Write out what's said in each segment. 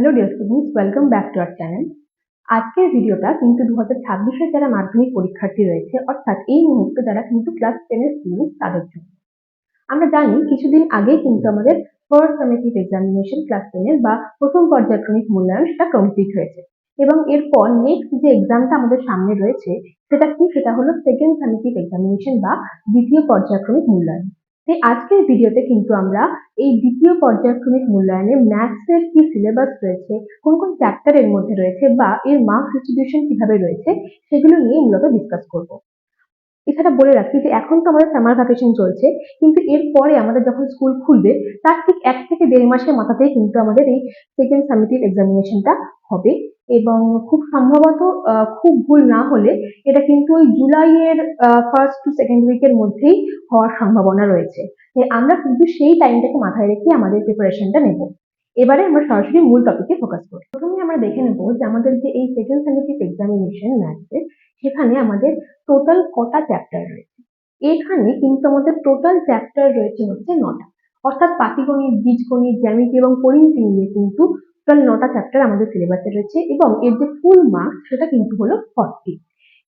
Hello dear students welcome back to our channel আজকের ভিডিওটা কিন্তু দু হাজার ছাব্বিশের যারা মাধ্যমিক পরীক্ষার্থী রয়েছে, অর্থাৎ এই মুহূর্তে যারা কিন্তু ক্লাস টেনের স্টুডেন্ট তাদের জন্য। আমরা জানি কিছুদিন আগেই কিন্তু আমাদের ফার্স্ট সামেটিভ এক্সামিনেশন ক্লাস টেনের বা প্রথম পর্যায়ক্রমিক মূল্যায়ন সেটা কমপ্লিট হয়েছে। এবং এরপর নেক্সট যে এক্সামটা আমাদের সামনে রয়েছে, সেটা কি? সেটা হলো সেকেন্ড সামেটিভ এক্সামিনেশন বা দ্বিতীয় পর্যায়ক্রমিক মূল্যায়ন। তাই আজকের ভিডিওতে কিন্তু আমরা এই দ্বিতীয় পর্যায়ক্রমিক মূল্যায়নে ম্যাথসের কি সিলেবাস রয়েছে, কোন কোন চ্যাপ্টার এর মধ্যে রয়েছে বা এর মার্কস ডিস্ট্রিবিউশন কীভাবে রয়েছে, সেগুলো নিয়ে মূলত ডিসকাস করব। এছাড়া বলে রাখি যে এখন তো আমাদের সামার ভ্যাকেশন চলছে, কিন্তু এরপরে আমাদের যখন স্কুল খুলবে, তার ঠিক এক থেকে দেড় মাসের মাথাতেই কিন্তু আমাদের এই সেকেন্ড সামিটিভ এক্সামিনেশনটা হবে। এবং খুব সম্ভবত খুব ভুল না হলে এটা কিন্তু ওই জুলাইয়ের ফার্স্ট টু সেকেন্ড উইকের মধ্যেই হওয়ার সম্ভাবনা রয়েছে। আমরা কিন্তু সেই টাইমটাকে মাথায় রেখে আমাদের প্রিপারেশনটা নেব। এবারে আমরা সরাসরি মূল টপিকে ফোকাস করি। প্রথমে আমরা দেখে নেব যে আমাদের যে এই সেকেন্ড সামিটিভ এক্সামিনেশন ম্যাথসে সেখানে আমাদের টোটাল কটা চ্যাপ্টার রয়েছে। এখানে কিন্তু আমাদের টোটাল চ্যাপ্টার রয়েছে হচ্ছে নটা। অর্থাৎ পাটিগণিত, বীজগণিত, জ্যামিতি এবং পরিমিতি মিলিয়ে কিন্তু টোটাল নটা চ্যাপ্টার আমাদের সিলেবাসে রয়েছে এবং এর যে ফুল মার্কস সেটা কিন্তু হলো ফর্টি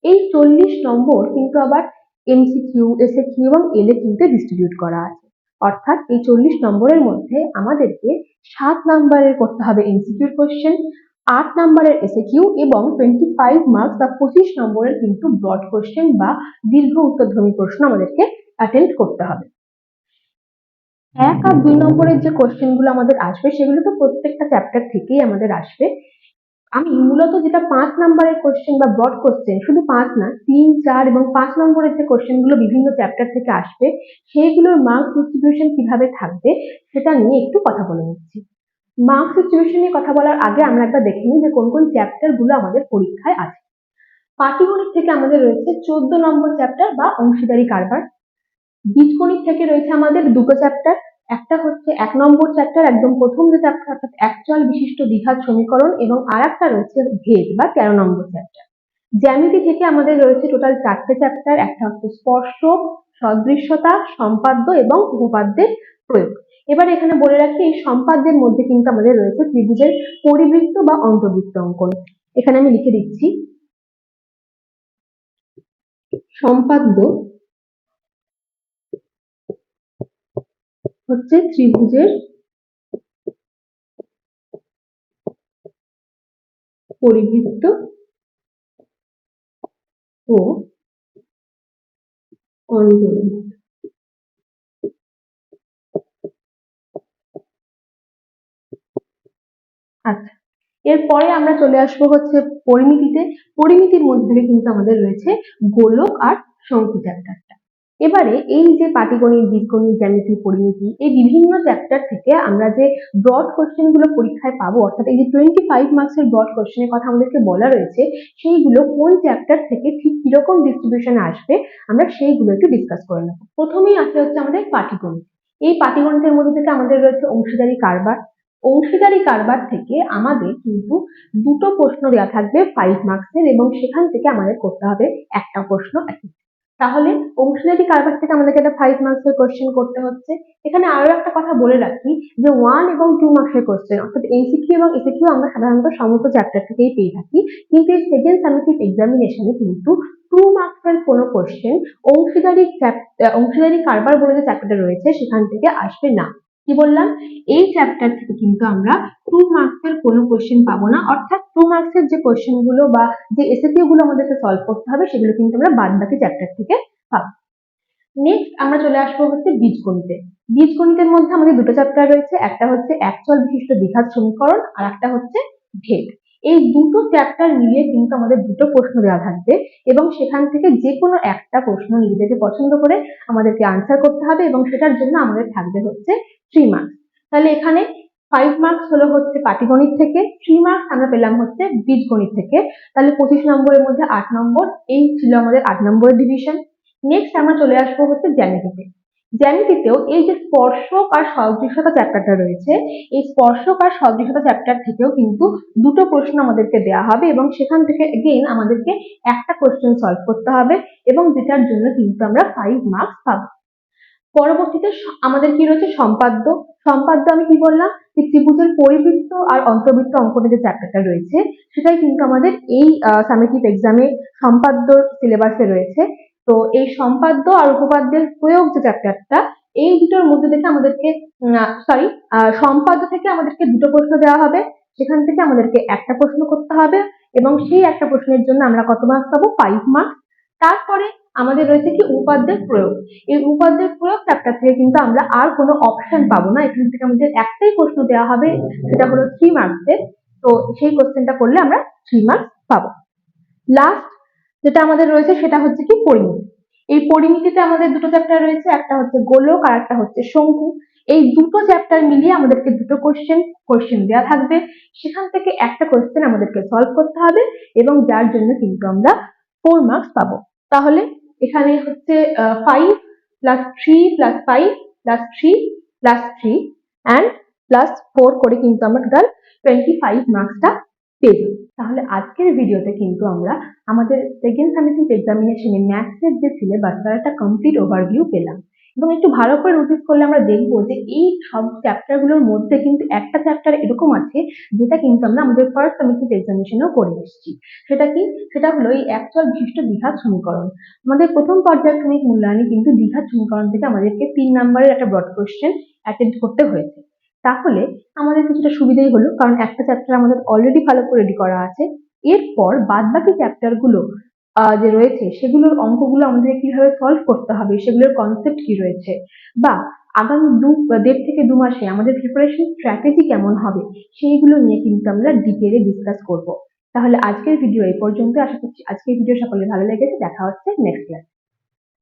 এই চল্লিশ নম্বর কিন্তু আবার এমসিকিউ এসএকিউ এবং এলএ কিউতে ডিস্ট্রিবিউট করা আছে। অর্থাৎ এই চল্লিশ নম্বরের মধ্যে আমাদেরকে সাত নাম্বারের করতে হবে এমসিকিউ কোশ্চেন আট নাম্বারের এসএকিউ এবং টোয়েন্টি ফাইভ মার্কস বা পঁচিশ নম্বরের কিন্তু ব্রড কোশ্চেন বা দীর্ঘ উত্তরধর্মী প্রশ্ন আমাদেরকে অ্যাটেন্ড করতে হবে। এক আর দুই নম্বরের যে কোশ্চেনগুলো আমাদের আসবে, সেগুলো তো প্রত্যেকটা চ্যাপ্টার থেকেই আমাদের আসবে। আমি মূলত যেটা পাঁচ নাম্বারের কোশ্চেন বা ব্রড কোশ্চেন শুধু পাঁচ না, তিন, চার এবং পাঁচ নম্বরের যে কোশ্চেনগুলো বিভিন্ন চ্যাপ্টার থেকে আসবে, সেইগুলোর মার্কস ডিস্ট্রিবিউশন কীভাবে থাকবে, সেটা নিয়ে একটু কথা বলে নিচ্ছি। মার্কস ডিস্ট্রিবিউশন নিয়ে কথা বলার আগে আমরা একবার দেখে নিই যে কোন কোন চ্যাপ্টারগুলো আমাদের পরীক্ষায় আছে। পাটিগণিত থেকে আমাদের রয়েছে চোদ্দ নম্বর চ্যাপ্টার বা অংশীদারি কারবার। বীজগণিত থেকে রয়েছে আমাদের দুটো চ্যাপ্টার একটা হচ্ছে এক নম্বর চ্যাপ্টার একদম প্রথম যে চ্যাপ্টার অর্থাৎ একচল বিশিষ্ট দ্বিঘাত সমীকরণ এবং আর একটা রয়েছে ভেদ বা তেরো নম্বর চ্যাপ্টার জ্যামিতি থেকে আমাদের রয়েছে টোটাল চারটে চ্যাপ্টার একটা হচ্ছে স্পর্শ, সদৃশ্যতা, সম্পাদ্য এবং উপপাদ্যের প্রয়োগ। এবার এখানে বলে রাখি, এই সম্পাদ্যের মধ্যে কিন্তু আমাদের রয়েছে ত্রিভুজের পরিবৃত্ত বা অন্তর্বৃত্ত অঙ্কন। এখানে আমি লিখে দিচ্ছি। সম্পাদ্য হচ্ছে ত্রিভুজের পরিবৃত্ত ও আচ্ছা এরপরে আমরা চলে আসব হচ্ছে পরিমিতিতে। পরিমিতির মধ্যে কিন্তু আমাদের রয়েছে গোলক আর শঙ্কু চ্যাপ্টারটা এবারে এই যে পাটিগণিত, বীজগণিত, জ্যামিতি, পরিমিতি, এই বিভিন্ন চ্যাপ্টার থেকে আমরা যে ব্রড কোশ্চেনগুলো পরীক্ষায় পাবো, অর্থাৎ এই যে টোয়েন্টি ফাইভ মার্কসের ব্রড কোশ্চেনের কথা আমাদেরকে বলা রয়েছে, সেইগুলো কোন চ্যাপ্টার থেকে ঠিক কীরকম ডিস্ট্রিবিউশন আসবে, আমরা সেইগুলো একটু ডিসকাস করে নেব। প্রথমেই আসে হচ্ছে আমাদের পাটিগণিত। এই পাটিগণিতের মধ্যে থেকে আমাদের রয়েছে অংশীদারি কারবার। অংশীদারি কারবার থেকে আমাদের কিন্তু দুটো প্রশ্ন দেওয়া থাকবে ফাইভ মার্কসের এবং সেখান থেকে আমাদের করতে হবে একটা প্রশ্ন attend। তাহলে অংশীদারি কারবার থেকে আমাদেরকে একটা ফাইভ মার্কসের কোশ্চেন করতে হচ্ছে। এখানে আরও একটা কথা বলে রাখি যে ওয়ান এবং টু মার্কসের কোশ্চেন অর্থাৎ এমসিকিউ এবং এসিকিউ আমরা সাধারণত সমস্ত চ্যাপ্টার থেকেই পেয়ে থাকি। কিন্তু এই সেকেন্ড সামেটিভ এক্সামিনেশনে কিন্তু টু মার্কসের কোনো কোশ্চেন অংশীদারি অংশীদারি কারবার বলে যে চ্যাপ্টারটা রয়েছে, সেখান থেকে আসবে না। কি বললাম? এই চ্যাপ্টার থেকে কিন্তু আমরা টু মার্কসের কোনো কোশ্চেন পাবো না। অর্থাৎ টু মার্কসের যে কোশ্চেনগুলো বা যে এসএসিউ গুলো আমাদেরকে সলভ করতে হবে, সেগুলো কিন্তু আমরা বাদ বাকি চ্যাপ্টার থেকে পাবো। নেক্সট আমরা চলে আসব হচ্ছে বীজগণিতে। বীজগণিতের মধ্যে আমাদের দুটো চ্যাপ্টার রয়েছে। একটা হচ্ছে একচল বিশিষ্ট দ্বিঘাত সমীকরণ আর একটা হচ্ছে ভেদ। এই দুটো চ্যাপ্টার মিলিয়ে কিন্তু আমাদের দুটো প্রশ্ন দেওয়া থাকবে এবং সেখান থেকে যে কোনো একটা প্রশ্ন নিজেদেরকে পছন্দ করে আমাদেরকে আনসার করতে হবে এবং সেটার জন্য আমাদের থাকবে হচ্ছে থ্রি মার্কস তাহলে এখানে ফাইভ মার্কস হলো হচ্ছে পাটিগণিত থেকে থ্রি মার্কস আমরা পেলাম হচ্ছে বীজগণিত থেকে। তাহলে পঁচিশ নম্বরের মধ্যে আট নম্বর, এই ছিল আমাদের আট নম্বরের ডিভিশন নেক্সট আমরা চলে আসব হচ্ছে জ্যামিতিতে। জ্যামিতিতেও এই যে স্পর্শক আর সদৃশতা চ্যাপ্টারটা রয়েছে, এই স্পর্শক আর সদৃশতা চ্যাপ্টার থেকেও কিন্তু দুটো প্রশ্ন আমাদেরকে দেওয়া হবে এবং সেখান থেকে এগেইন আমাদেরকে একটা কোশ্চেন সলভ করতে হবে এবং যেটার জন্য কিন্তু আমরা ফাইভ মার্কস পাবো। পরবর্তীতে আমাদের কি রয়েছে? সম্পাদ্য। সম্পাদ্য আমি কি বললাম? যে ত্রিভুজের পরিবৃত্ত আর অন্তর্বৃত্ত অঙ্কনের যে চ্যাপ্টারটা রয়েছে, সেটাই কিন্তু আমাদের এই সামেটিভ এক্সামে সম্পাদ্য সিলেবাসে রয়েছে। তো এই সম্পাদ্য আর উপপাদ্যের প্রয়োগ যে চ্যাপ্টারটা এই দুটোর মধ্যে থেকে আমাদেরকে সরি সম্পাদ্য থেকে আমাদেরকে দুটো প্রশ্ন দেওয়া হবে। সেখান থেকে আমাদেরকে একটা প্রশ্ন করতে হবে এবং সেই একটা প্রশ্নের জন্য আমরা কত মার্কস পাবো? ফাইভ মার্কস তারপরে আমাদের রয়েছে কি উপাদ্যের প্রয়োগ। এই উপাদ্যের প্রয়োগ চ্যাপ্টার থেকে কিন্তু আমরা আর কোনো অপশন পাবো না। এখান থেকে আমাদের একটাই প্রশ্ন দেওয়া হবে, সেটা হলো থ্রি মার্কসের তো সেই কোশ্চেনটা করলে আমরা থ্রি মার্কস পাবো। লাস্ট যেটা আমাদের রয়েছে সেটা হচ্ছে কি পরিমিতি এই পরিমিতিতে আমাদের দুটো চ্যাপ্টার রয়েছে, একটা হচ্ছে গোলক আর একটা হচ্ছে শঙ্কু। এই দুটো চ্যাপ্টার মিলিয়ে আমাদেরকে দুটো কোশ্চেন কোশ্চেন দেওয়া থাকবে। সেখান থেকে একটা কোশ্চেন আমাদেরকে সলভ করতে হবে এবং যার জন্য কিন্তু আমরা ফোর মার্কস পাবো। তাহলে এখানে হচ্ছে five plus three plus five plus three plus three and plus four করে কিন্তু আমরা টোটাল টোয়েন্টি ফাইভ মার্কসটা পেয়ে তাহলে আজকের ভিডিওতে কিন্তু আমরা আমাদের সেকেন্ড সামেটিভ এক্সামিনেশনে ম্যাথসের যে সিলেবাস তার একটা কমপ্লিট ওভারভিউ পেলাম। এবং একটু ভালো করে নোটিস করলে আমরা দেখব যে এই সব চ্যাপ্টারগুলোর মধ্যে কিন্তু একটা চ্যাপ্টার এরকম আছে যেটা কিন্তু আমরা আমাদের ফার্স্ট সামেটিভ এক্সামিনেশনেও করে এসেছি। সেটা কি? সেটা হলো এই অ্যাকচুয়াল বিশিষ্ট দ্বিঘাত সমীকরণ। আমাদের প্রথম পর্যায়ক্রমিক মূল্যায়নে কিন্তু দ্বিঘাত সমীকরণ থেকে আমাদেরকে তিন নাম্বারের একটা ব্রড কোশ্চেন অ্যাটেন্ড করতে হয়েছে। তাহলে আমাদের কিছুটা সুবিধাই হলো কারণ একটা চ্যাপ্টার আমাদের অলরেডি ভালো করে রেডি করা আছে। এরপর বাদ বাকি চ্যাপ্টারগুলো আহ, যে রয়েছে, সেগুলোর অঙ্কগুলো আমাদের কীভাবে সলভ করতে হবে, সেগুলোর কনসেপ্ট কি রয়েছে? বা আগামী দু দেড় থেকে দু মাসে আমাদের প্রিপারেশন স্ট্র্যাটেজি কেমন হবে, সেইগুলো নিয়ে কিন্তু আমরা ডিটেলে ডিসকাস করব। তাহলে আজকের ভিডিও এই পর্যন্ত আশা করছি আজকের ভিডিও সকলে ভালো লেগেছে। দেখা হচ্ছে নেক্সট ক্লাস